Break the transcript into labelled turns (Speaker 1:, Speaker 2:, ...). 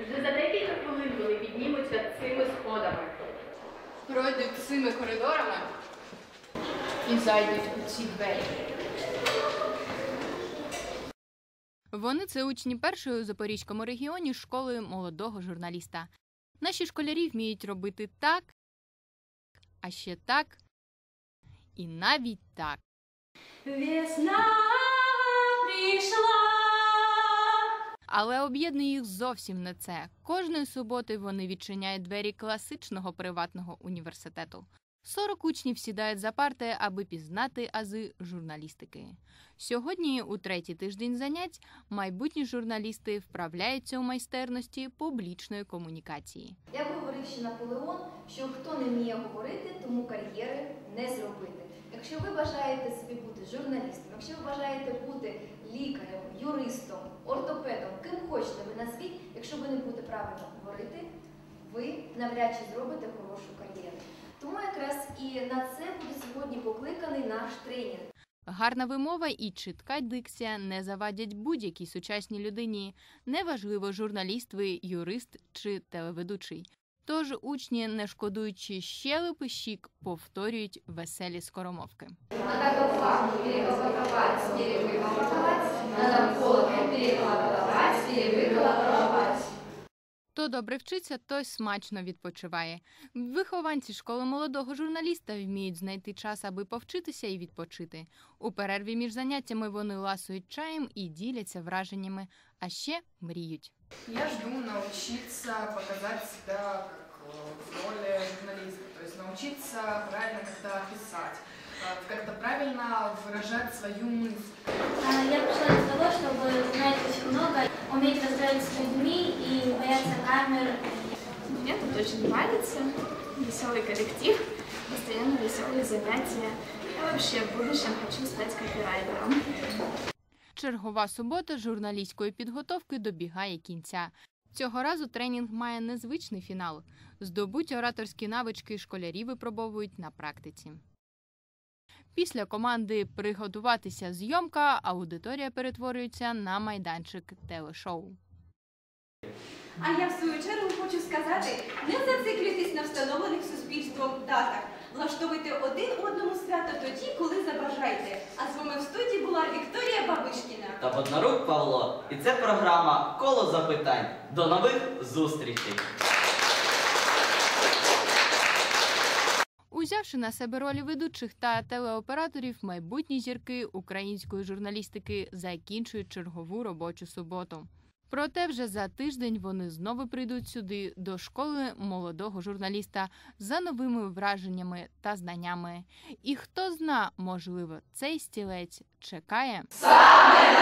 Speaker 1: Вже за декілька хвилин вони піднімуться цими сходами.
Speaker 2: Пройдуть цими коридорами і зайдуть у ці двері.
Speaker 3: Вони це учні першої у Запорізькому регіоні школи молодого журналіста. Наші школярі вміють робити так, а ще так, і навіть так.
Speaker 4: Весна
Speaker 3: Але об'єднує їх зовсім не це. Кожної суботи вони відчиняють двері класичного приватного університету. 40 учнів сідають за парти, аби пізнати ази журналістики. Сьогодні, у третій тиждень занять, майбутні журналісти вправляються у майстерності публічної комунікації.
Speaker 5: Як говорив ще Наполеон, що хто не вміє говорити, тому кар'єри не зробити. Якщо ви бажаєте собі бути журналістом, якщо ви бажаєте бути лікарем, юристом, ортопедом, ким хочете ви назвіть, якщо ви не будете правильно говорити, ви навряд чи зробите хорошу кар'єру. Тому якраз і на це буде сьогодні покликаний наш тренінг.
Speaker 3: Гарна вимова і чітка дикція не завадять будь-якій сучасній людині. Неважливо, журналіст ви, юрист чи телеведучий. Тож учні, не шкодуючи щелепи щік, повторюють веселі скоромовки.
Speaker 5: Надо факту.
Speaker 3: Хто добре вчиться, той смачно відпочиває. Вихованці школи молодого журналіста вміють знайти час, аби повчитися і відпочити. У перерві між заняттями вони ласують чаєм і діляться враженнями, а ще мріють.
Speaker 2: Я жду научиться показать себя как э, в роли журналиста, то есть научиться правильно как-то писать, э, как-то правильно выражать свою мысль.
Speaker 4: А, Я пришла для того, чтобы знать очень много, уметь разговаривать с людьми и не бояться камер.
Speaker 6: Мне тут очень нравится. Веселый коллектив, постоянно веселые занятия. Я вообще в будущем хочу стать копирайтером.
Speaker 3: Чергова субота журналістської підготовки добігає кінця. Цього разу тренінг має незвичний фінал. Здобуті ораторські навички школярі випробовують на практиці. Після команди приготуватися зйомка аудиторія перетворюється на майданчик телешоу.
Speaker 7: А я в свою чергу хочу сказати, не зациклюйтесь на встановлених суспільством датах. Влаштовуйте один одному свято тоді, коли забажаєте. А з вами в студії була Вікторія Бабишкіна.
Speaker 8: та Боднарук Павло. І це програма Коло запитань. До нових зустрічей!
Speaker 3: Узявши на себе ролі ведучих та телеоператорів, майбутні зірки української журналістики закінчують чергову робочу суботу. Проте вже за тиждень вони знову прийдуть сюди до школи молодого журналіста за новими враженнями та знаннями. І хто зна, можливо, цей стілець чекає
Speaker 5: Саме